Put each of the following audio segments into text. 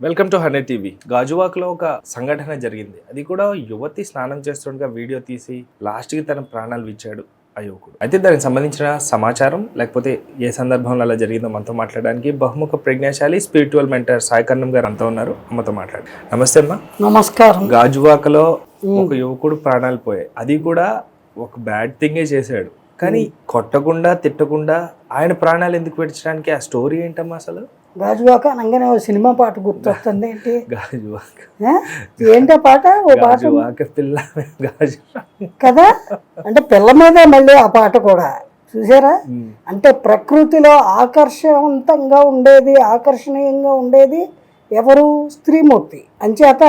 Welcome to hundred TV గాజువాక్లో ఒక సంఘటన జరిగింది. అది కూడా యువతి స్నానం చేస్తుండగా వీడియో తీసి లాస్ట్కి తన ప్రాణాలు ఇచ్చాడు ఆ యువకుడు. అయితే దానికి సంబంధించిన సమాచారం లేకపోతే ఏ సందర్భంలో అలా జరిగిందో మనతో మాట్లాడడానికి బహుముఖ ప్రజ్ఞాశాలి స్పిరిచువల్ మెంటర్ సాయికర్ణం గారు అంతా ఉన్నారు. అమ్మతో మాట్లాడు. నమస్తే అమ్మా. నమస్కారం. గాజువాకలో ఒక యువకుడు ప్రాణాలు పోయాయి. అది కూడా ఒక బ్యాడ్ థింగే చేశాడు. కానీ కొట్టకుండా తిట్టకుండా ఆయన ప్రాణాలు ఎందుకు పెట్టడానికి ఆ స్టోరీ ఏంటమ్మా అసలు? గాజువాక అనగానే ఓ సినిమా పాట గుర్తొస్తుంది ఏంటి? గాజువాక? ఏంటో పాట? ఓ పాట? పిల్ల గాజు. కదా? అంటే పిల్ల మీదే మళ్ళీ ఆ పాట కూడా. చూసారా? అంటే ప్రకృతిలో ఆకర్షవంతంగా ఉండేది ఆకర్షణీయంగా ఉండేది ఎవరు? స్త్రీమూర్తి. అంచేత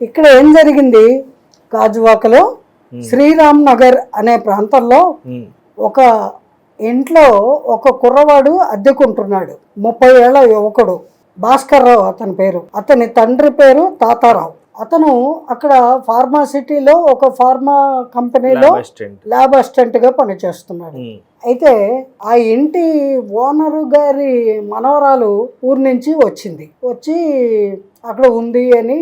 ఇక్కడ ఏం జరిగింది? గాజువాకలో శ్రీరామ్ నగర్ అనే ప్రాంతంలో ఒక ఇంట్లో ఒక కుర్రవాడు అద్దెకుంటున్నాడు. ముప్పై ఏళ్ళ యువకుడు. భాస్కర్ రావు అతని పేరు. అతని తండ్రి పేరు తాతారావు. అతను అక్కడ ఫార్మాసిటీలో ఒక ఫార్మా కంపెనీలో ల్యాబ్ అసిస్టెంట్ ల్యాబ్ అసిస్టెంట్గా పనిచేస్తున్నాడు. అయితే ఆ ఇంటి ఓనరు గారి మనవరాలు ఊరి నుంచి వచ్చింది. వచ్చి అక్కడ ఉంది అని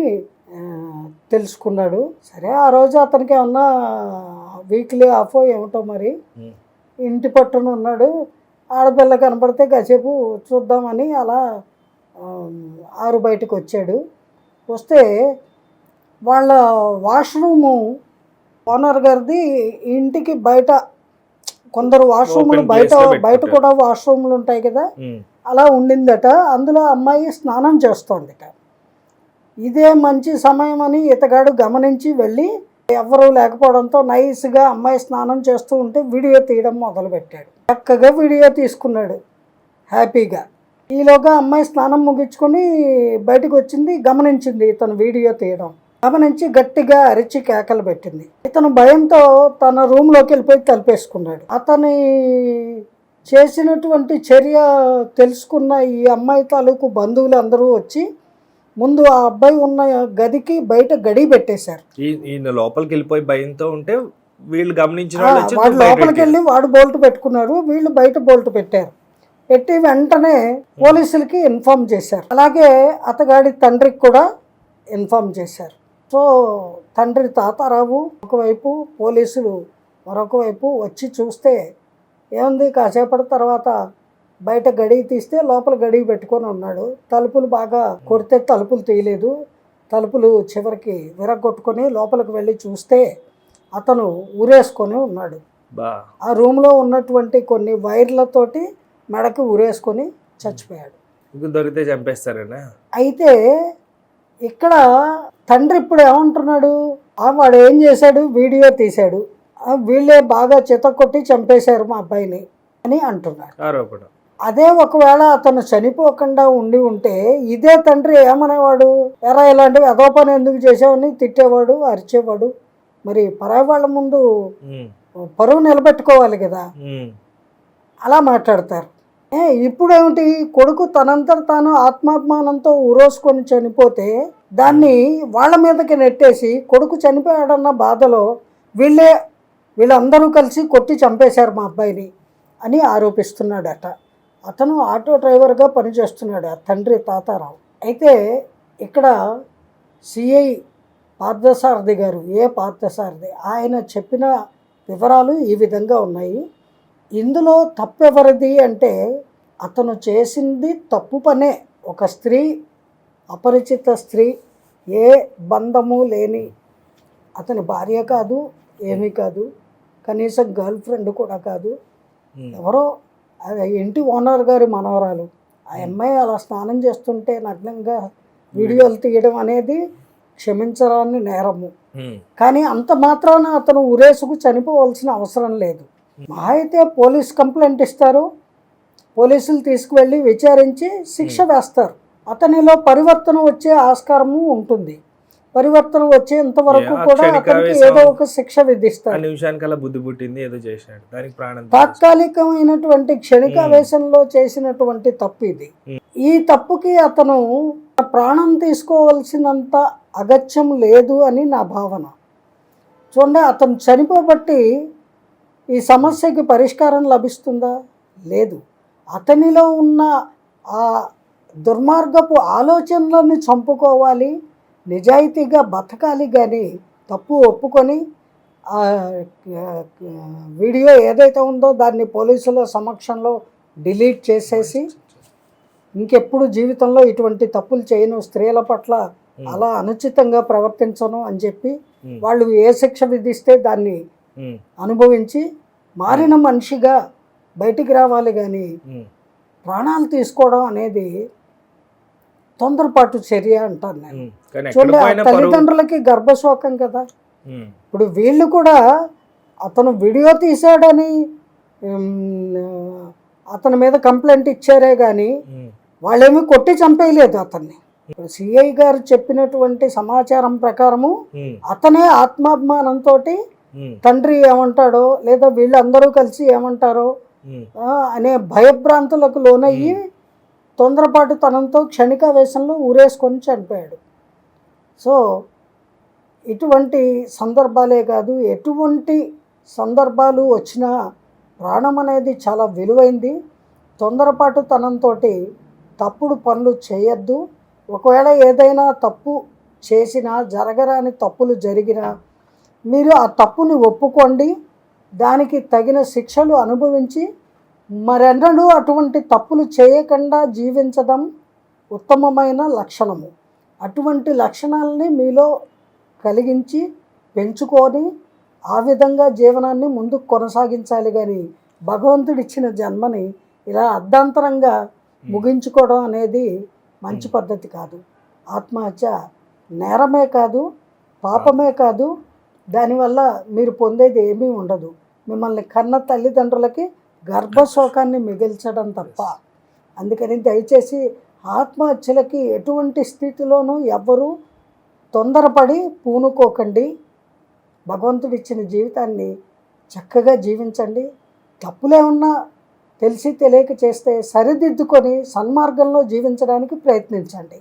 తెలుసుకున్నాడు. సరే ఆ రోజు అతనికి ఏమన్నా వీక్లీ ఆఫ్ ఏమిటో మరి? ఇంటి పట్టున ఉన్నాడు. ఆడపిల్ల కనపడితే కాసేపు చూద్దామని అలా ఆరు బయటకు వచ్చాడు. వస్తే వాళ్ళ వాష్రూము ఓనర్ గారిది ఇంటికి బయట కొందరు వాష్రూములు బయట బయట. కూడా వాష్రూములు ఉంటాయి కదా? అలా ఉండిందట. అందులో అమ్మాయి స్నానం చేస్తోందిట. ఇదే మంచి సమయం అని ఇతగాడు గమనించి వెళ్ళి ఎవరు లేకపోవడంతో నైస్గా అమ్మాయి స్నానం చేస్తూ ఉంటే వీడియో తీయడం మొదలుపెట్టాడు. చక్కగా వీడియో తీసుకున్నాడు. హ్యాపీగా. ఈలోగా అమ్మాయి స్నానం ముగించుకొని బయటకు వచ్చింది గమనించింది ఇతను వీడియో తీయడం. గమనించి గట్టిగా అరిచి కేకలు పెట్టింది. ఇతను భయంతో తన రూమ్లోకి వెళ్ళిపోయి తలిపేసుకున్నాడు. అతని చేసినటువంటి చర్య తెలుసుకున్న ఈ అమ్మాయి తాలూకు బంధువులు అందరూ వచ్చి ముందు ఆ అబ్బాయి ఉన్న గదికి బయట గడి పెట్టేశారు. ఈయన లోపలికి వెళ్ళిపోయి భయంతో ఉంటే వీళ్ళు గమనించిన వాడు లోపలికి వెళ్ళి వాడు బోల్ట్ పెట్టుకున్నారు వీళ్ళు బయట బోల్ట్ పెట్టారు. పెట్టి వెంటనే పోలీసులకి ఇన్ఫామ్ చేశారు. అలాగే అతగాడి తండ్రికి కూడా ఇన్ఫామ్ చేశారు. సో తండ్రి తాతారావు ఒకవైపు పోలీసులు మరొక వైపు వచ్చి చూస్తే ఏముంది కాసేపటి తర్వాత బయట గడియ తీస్తే లోపల గడియ పెట్టుకొని ఉన్నాడు. తలుపులు బాగా కొడితే తలుపులు తీయలేదు. తలుపులు చివరికి విరగొట్టుకొని లోపలికి వెళ్ళి చూస్తే అతను ఊరేసుకొని ఉన్నాడు. ఆ రూమ్లో ఉన్నటువంటి కొన్ని వైర్లతోటి మెడకు ఊరేసుకొని చచ్చిపోయాడు. దొరికితే చంపేస్తారేనా? అయితే ఇక్కడ తండ్రి ఇప్పుడు ఏమంటున్నాడు? ఆ వాడు ఏం చేశాడు? వీడియో తీశాడు. వీళ్ళే బాగా చితకొట్టి చంపేశారు మా అబ్బాయిని అని అంటున్నాడు. ఆరోపణ. అదే ఒకవేళ అతను చనిపోకుండా ఉండి ఉంటే ఇదే తండ్రి ఏమనేవాడు? ఎరా ఇలాంటివి అదో పని ఎందుకు చేసావని తిట్టేవాడు అరిచేవాడు. మరి పరాయి వాళ్ళ ముందు పరువు నిలబెట్టుకోవాలి కదా. అలా మాట్లాడతారు. ఇప్పుడేమిటి? కొడుకు తనంతట తాను ఆత్మాభిమానంతో ఉరోసుకొని చనిపోతే దాన్ని వాళ్ళ మీదకి నెట్టేసి కొడుకు చనిపోయాడన్న బాధలో వీళ్ళే వీళ్ళందరూ కలిసి కొట్టి చంపేశారు మా అబ్బాయిని అని ఆరోపిస్తున్నాడట. అతను ఆటో డ్రైవర్గా పనిచేస్తున్నాడు ఆ తండ్రి తాతారావు. అయితే ఇక్కడ సిఐ పార్థసారథి గారు ఏ పార్థసారథి ఆయన చెప్పిన వివరాలు ఈ విధంగా ఉన్నాయి. ఇందులో తప్పెవరిది అంటే అతను చేసింది తప్పు పనే. ఒక స్త్రీ అపరిచిత స్త్రీ ఏ బంధము లేని అతని భార్య కాదు ఏమీ కాదు కనీసం గర్ల్ ఫ్రెండ్ కూడా కాదు. ఎవరో ఇంటి ఓనర్ గారి మనవరాలు. ఆ అమ్మాయి అలా స్నానం చేస్తుంటే నగ్నంగా వీడియోలు తీయడం అనేది క్షమించరాని నేరము. కానీ అంత మాత్రాన అతను ఉరేసుకు చనిపోవాల్సిన అవసరం లేదు. మా అయితే పోలీస్ కంప్లైంట్ ఇస్తారు. పోలీసులు తీసుకువెళ్ళి విచారించి శిక్ష వేస్తారు. అతనిలో పరివర్తన వచ్చే ఆస్కారము ఉంటుంది. పరివర్తన వచ్చేంత వరకు కూడా అతనికి. ఏదో ఒక శిక్ష విధిస్తారు నిమిషానికి అలా బుద్ధి పుట్టింది ఏదో చేసినాడు. దానికి ప్రాణం తాత్కాలికమైనటువంటి క్షణికావేశంలో చేసినటువంటి తప్పు ఇది. మ్మ్. ఈ తప్పుకి అతను ప్రాణం తీసుకోవాల్సినంత అగత్యం లేదు అని నా భావన. చూడండి అతను చనిపోబట్టి ఈ సమస్యకి పరిష్కారం లభిస్తుందా? లేదు. అతనిలో ఉన్న ఆ దుర్మార్గపు ఆలోచనలను చంపుకోవాలి నిజాయితీగా బతకాలి కానీ తప్పు ఒప్పుకొని వీడియో ఏదైతే ఉందో దాన్ని పోలీసుల సమక్షంలో డిలీట్ చేసేసి ఇంకెప్పుడు జీవితంలో ఇటువంటి తప్పులు చేయను స్త్రీల పట్ల అలా అనుచితంగా ప్రవర్తించను అని చెప్పి వాళ్ళు ఏ శిక్ష విధిస్తే దాన్ని అనుభవించి మారిన మనిషిగా బయటికి రావాలి కానీ ప్రాణాలు తీసుకోవడం అనేది తొందరపాటు చర్య అంటాను నేను. చూడండి తల్లిదండ్రులకి గర్భశోకం కదా. ఇప్పుడు వీళ్ళు కూడా అతను వీడియో తీశాడని అతని మీద కంప్లైంట్ ఇచ్చారే కానీ వాళ్ళేమీ కొట్టి చంపేయలేదు అతన్ని. ఇప్పుడు సిఐ గారు చెప్పినటువంటి సమాచారం ప్రకారము అతనే ఆత్మాభిమానంతో తండ్రి ఏమంటాడో లేదా వీళ్ళందరూ కలిసి ఏమంటారో అనే భయభ్రాంతులకు లోనయ్యి తొందరపాటు తనంతో క్షణికావేశంలో ఊరేసుకొని చనిపోయాడు. సో ఇటువంటి సందర్భాలే కాదు ఎటువంటి సందర్భాలు వచ్చినా ప్రాణం అనేది చాలా విలువైంది. తొందరపాటు తనంతో తప్పుడు పనులు చేయొద్దు. ఒకవేళ ఏదైనా తప్పు చేసినా జరగరాని తప్పులు జరిగినా మీరు ఆ తప్పుని ఒప్పుకోండి. దానికి తగిన శిక్షలు అనుభవించి మరెన్నడూ అటువంటి తప్పులు చేయకుండా జీవించడం ఉత్తమమైన లక్షణము. అటువంటి లక్షణాలని మీలో కలిగించి పెంచుకొని ఆ విధంగా జీవనాన్ని ముందుకు కొనసాగించాలి కానీ భగవంతుడిచ్చిన జన్మని ఇలా అర్ధాంతరంగా ముగించుకోవడం అనేది మంచి పద్ధతి కాదు. ఆత్మహత్య నేరమే కాదు పాపమే కాదు దానివల్ల మీరు పొందేది ఏమీ ఉండదు. మిమ్మల్ని కన్న తల్లిదండ్రులకి గర్భశోకాన్ని మిగిల్చడం తప్ప. అందుకని దయచేసి ఆత్మహత్యలకి ఎటువంటి స్థితిలోనూ ఎవ్వరూ తొందరపడి పూనుకోకండి. భగవంతుడిచ్చిన జీవితాన్ని చక్కగా జీవించండి. తప్పులేమన్నా తెలిసి తెలియక చేస్తే సరిదిద్దుకొని సన్మార్గంలో జీవించడానికి ప్రయత్నించండి.